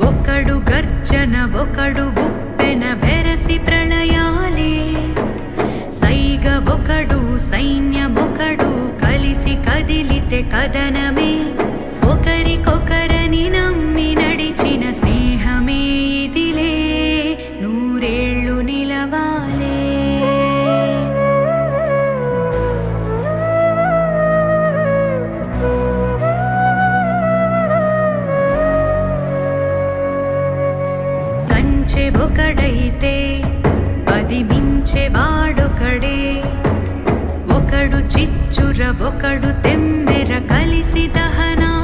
ఒకడు గర్జన ఒకడు గుప్పెన బెరసి ప్రళయాలే. సైగ ఒకడు సైన్యమొకడు కలిసి కదిలితే కదనమే ఒక ఒకడైతే పది మించె వాడొకడే. ఒకడు చిచ్చుర ఒకడు తెమ్మెర కలిసి దహనా